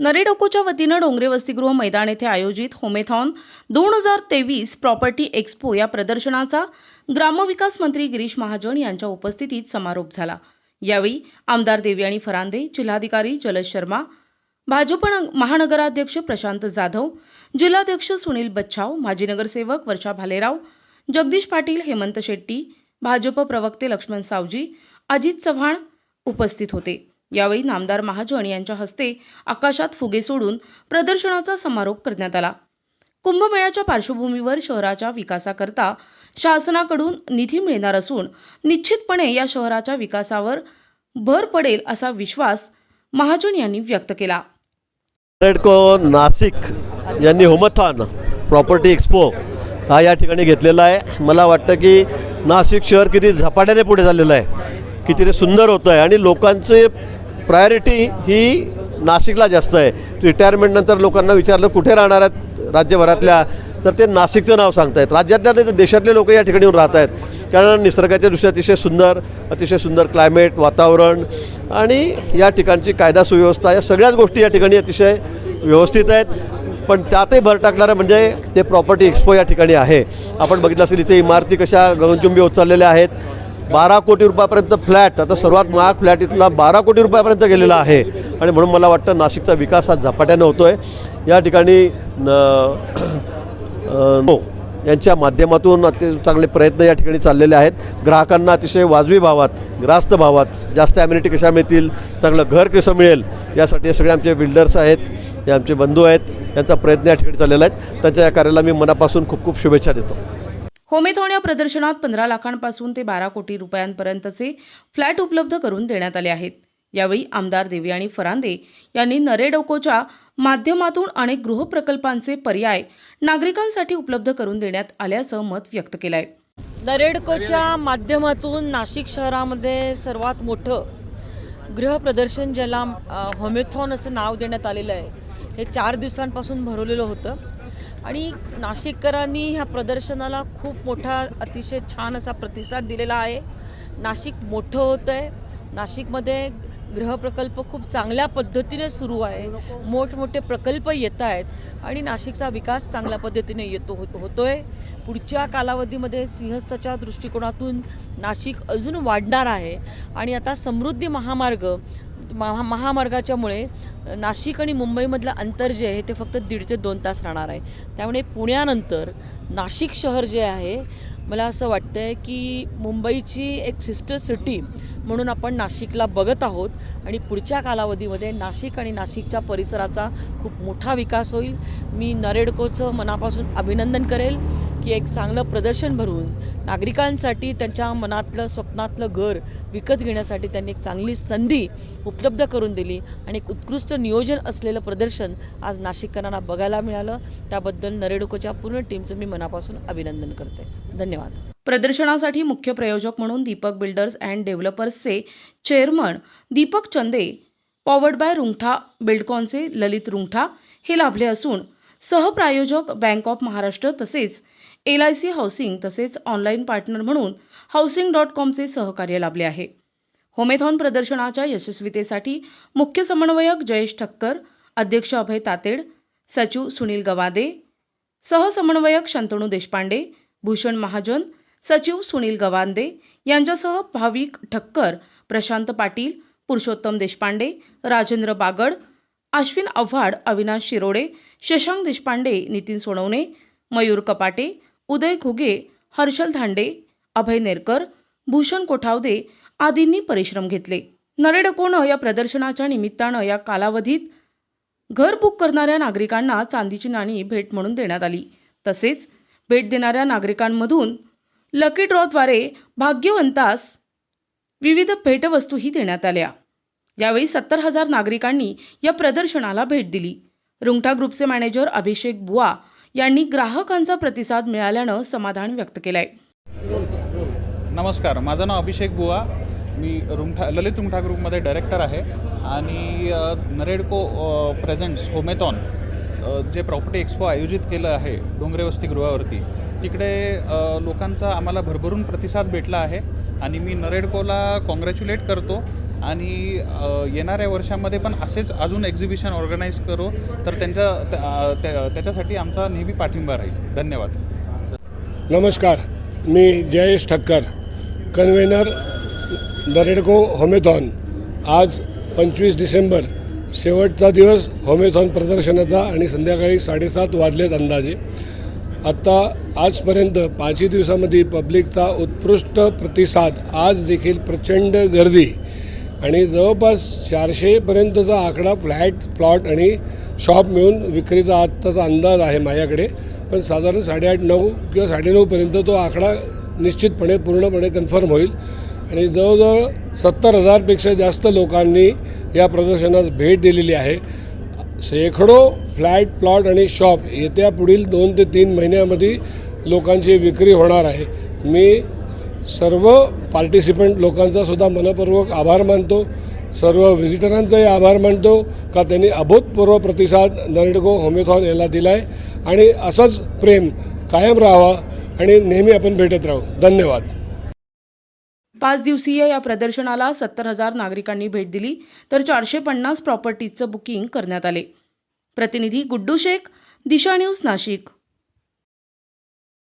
नरेडोकोच्या वतीनं डोंगरे वसतिगृह मैदान येथे आयोजित होमेथॉन दोन हजार तेवीस प्रॉपर्टी एक्स्पो या प्रदर्शनाचा ग्रामविकास मंत्री गिरीश महाजन यांच्या उपस्थितीत समारोप झाला. यावेळी आमदार देवयाणी फरांदे जिल्हाधिकारी जलज शर्मा भाजप महानगराध्यक्ष प्रशांत जाधव जिल्हाध्यक्ष सुनील बच्छाव माजी नगरसेवक वर्षा भालेराव जगदीश पाटील हेमंत शेट्टी भाजप प्रवक्ते लक्ष्मण सावजी अजित चव्हाण उपस्थित होते. यावेळी नामदार महाजन यांच्या हस्ते आकाशात फुगे सोडून प्रदर्शनाचा समारोप करण्यात आला. कुंभमेळ्याच्या पार्श्वभूमीवर शहराच्या विकासाकरता शासनाकडून निधी मिळणार असून निश्चितपणे या शहराच्या विकासावर भर पडेल असा विश्वास महाजन यांनी व्यक्त केला. रेडको नाशिक यांनी होमथॉन प्रॉपर्टी एक्सपो हा या ठिकाणी घेतलेला आहे. मला वाटतं की नाशिक शहर किती झपाट्याने पुढे झालेलं आहे किती ते सुंदर होतं आहे आणि लोकांचे प्रायोरिटी ही नाशिकला जास्त आहे. रिटायरमेंटनंतर लोकांना विचारलं कुठे राहणार आहेत राज्यभरातल्या? तर ते नाशिकचं नाव सांगतायत. राज्यातल्या नाही तर देशातले लोक या ठिकाणी येऊन राहत आहेत कारण निसर्गाच्या दृष्टी अतिशय सुंदर अतिशय सुंदर क्लायमेट वातावरण आणि या ठिकाणची कायदा सुव्यवस्था या सगळ्याच गोष्टी या ठिकाणी अतिशय व्यवस्थित आहेत. पण त्यातही भर टाकणारं म्हणजे ते प्रॉपर्टी एक्सपो या ठिकाणी आहे. आपण बघितलं असेल इथे इमारती कशा गगनचुंबी होत चाललेल्या आहेत. बारा कोटी रुपयापर्यंत फ्लॅट आता सर्वात महाग फ्लॅट इथला बारा कोटी रुपयापर्यंत गेलेला आहे. आणि म्हणून मला वाटतं नाशिकचा विकास हा झपाट्यानं होतो आहे या ठिकाणी न- हो, यांच्या माध्यमातून अति चांगले प्रयत्न या ठिकाणी चाललेले आहेत. ग्राहकांना अतिशय वाजवी भावात ग्रास्त भावात जास्त ॲम्युनिटी कशा मिळतील चांगलं घर कसं मिळेल यासाठी सगळे आमचे बिल्डर्स आहेत हे आमचे बंधू आहेत यांचा प्रयत्न या ठिकाणी चाललेला आहे. त्यांच्या या कार्याला मी मनापासून खूप खूप शुभेच्छा देतो. होमेथॉन या प्रदर्शनात पंधरा लाखांपासून ते बारा कोटी रुपयांपर्यंतचे फ्लॅट उपलब्ध करून देण्यात आले आहेत. यावेळी आमदार देवी आणि फरांदे यांनी नरेडोकोच्या माध्यमातून अनेक गृहप्रकल्पांचे पर्याय नागरिकांसाठी उपलब्ध करून देण्यात आल्याचं मत व्यक्त केलं आहे नरेडकोच्या माध्यमातून नाशिक शहरामध्ये सर्वात मोठं गृहप्रदर्शन ज्याला होमेथॉन असं नाव देण्यात आलेलं आहे हे चार दिवसांपासून भरवलेलं होतं. आणि नाशिककरांनी ह्या प्रदर्शनाला खूप मोठा अतिशय छान असा प्रतिसाद दिलेला आहे. नाशिक मोठं होतं आहे. नाशिकमध्ये गृहप्रकल्प खूप चांगल्या पद्धतीने सुरू आहे. मोठमोठे प्रकल्प येत आहेत आणि नाशिकचा विकास चांगल्या पद्धतीने येतो होत होतोय. पुढच्या कालावधीमध्ये सिंहस्थाच्या दृष्टिकोनातून नाशिक अजून वाढणार आहे. आणि आता समृद्धी महामार्ग महा महामार्गाच्यामुळे नाशिक आणि मुंबईमधलं अंतर जे आहे ते फक्त दीड ते दोन तास राहणार आहे. त्यामुळे पुण्यानंतर नाशिक शहर जे आहे मला असं वाटतं आहे की मुंबईची एक सिस्टर सिटी म्हणून आपण नाशिकला बघत आहोत आणि पुढच्या कालावधीमध्ये नाशिक आणि नाशिकच्या परिसराचा खूप मोठा विकास होईल. मी नरेडकोचं मनापासून अभिनंदन करेल. की एक चांगलं प्रदर्शन भरून नागरिकांसाठी त्यांच्या मनातलं स्वप्नातलं घर विकत घेण्यासाठी त्यांनी एक चांगली संधी उपलब्ध करून दिली आणि एक उत्कृष्ट नियोजन असलेलं प्रदर्शन आज नाशिककरांना बघायला मिळालं. त्याबद्दल नरेडुकोच्या पूर्ण टीमचं मी मनापासून अभिनंदन करते. धन्यवाद. प्रदर्शनासाठी मुख्य प्रयोजक म्हणून Deepak builders and डेव्हलपर्सचे chairman Deepak Chande powered by Rungtha बिल्डकॉनचे Lalit Rungtha हे लाभले असून सहप्रायोजक बँक ऑफ महाराष्ट्र तसेच एल आय सी हाऊसिंग तसेच ऑनलाईन पार्टनर म्हणून हाऊसिंग डॉट कॉमचे सहकार्य लाभले आहे. होमेथॉन प्रदर्शनाच्या यशस्वीतेसाठी मुख्य समन्वयक जयेश ठक्कर अध्यक्ष अभय तातेड सचिव सुनील गवादे सहसमन्वयक शंतनू देशपांडे भूषण महाजन सचिव सुनील गवांदे यांच्यासह भाविक ठक्कर प्रशांत पाटील पुरुषोत्तम देशपांडे राजेंद्र बागड अश्विन आव्हाड अविनाश शिरोडे शशांक देशपांडे नितीन सोनवणे मयूर कपाटे उदय घुगे हर्षल धांडे अभय नेरकर भूषण कोठावदे आदींनी परिश्रम घेतले. नरेडकोनं या प्रदर्शनाच्या निमित्तानं या कालावधीत घर बुक करणाऱ्या नागरिकांना चांदीची नाणी भेट म्हणून देण्यात आली. तसेच भेट देणाऱ्या नागरिकांमधून लकी ड्रॉद्वारे भाग्यवंतास विविध भेटवस्तूही देण्यात आल्या. यावेळी सत्तर हजार नागरिकांनी या प्रदर्शनाला भेट दिली. रुंगटा ग्रुपचे मॅनेजर अभिषेक बुवा यांनी ग्राहकांचा प्रतिसाद मिळाल्यानं समाधान व्यक्त केलंय. नमस्कार माझं नाव अभिषेक बुवा. मी रुंगठा ललित रुंगठा ग्रुपमध्ये डायरेक्टर आहे आणि नरेडको प्रेझेंट्स होमेथॉन जे प्रॉपर्टी एक्सपो आयोजित केलं आहे डोंगरे वस्ती गृहावरती तिकडे लोकांचा आम्हाला भरभरून प्रतिसाद भेटला आहे आणि मी नरेडकोला कॉंग्रॅच्युलेट करतो आणि येणाऱ्या वर्षामध्ये पण असेच अजून एक्झिबिशन ऑर्गनाईज करू तर त्यांच्या त्या- त्या- त्याच्यासाठी आमचा नेहमी पाठिंबा राहील. धन्यवाद. नमस्कार. मी जयेश ठक्कर कन्व्हेनर दरेडको होमेथॉन. आज पंचवीस डिसेंबर शेवटचा दिवस होमेथॉन प्रदर्शनाचा आणि संध्याकाळी साडेसात वाजलेत अंदाजे. आत्ता आजपर्यंत पाचही दिवसामध्ये पब्लिकचा उत्कृष्ट प्रतिसाद आज देखील प्रचंड गर्दी आणि जवळपास चारशेपर्यंतचा आकडा फ्लॅट प्लॉट आणि शॉप मिळून विक्रीचा आत्ताचा अंदाज आहे माझ्याकडे. पण साधारण साडेआठ नऊ किंवा साडेनऊपर्यंत तो आकडा निश्चितपणे पूर्णपणे कन्फर्म होईल. आणि जवळजवळ सत्तर हजारपेक्षा जास्त लोकांनी या प्रदर्शनास भेट दिलेली आहे. शेकडो फ्लॅट प्लॉट आणि शॉप येत्या पुढील दोन ते तीन महिन्यामध्ये लोकांची विक्री होणार आहे. मी सर्व पार्टिसिपंट लोकांचा सुद्धा मनपूर्वक आभार मानतो. सर्व व्हिजिटरांचाही आभार मानतो का त्यांनी अभूतपूर्व प्रतिसाद नरेडको होमेथॉन याला दिला आहे आणि असंच प्रेम कायम राहावा आणि नेहमी आपण भेटत राहू. धन्यवाद. पाच दिवसीय या प्रदर्शनाला सत्तर हजार नागरिकांनी भेट दिली तर चारशे पन्नास प्रॉपर्टीजचं बुकिंग करण्यात आले. प्रतिनिधी गुड्डू शेख दिशा न्यूज नाशिक.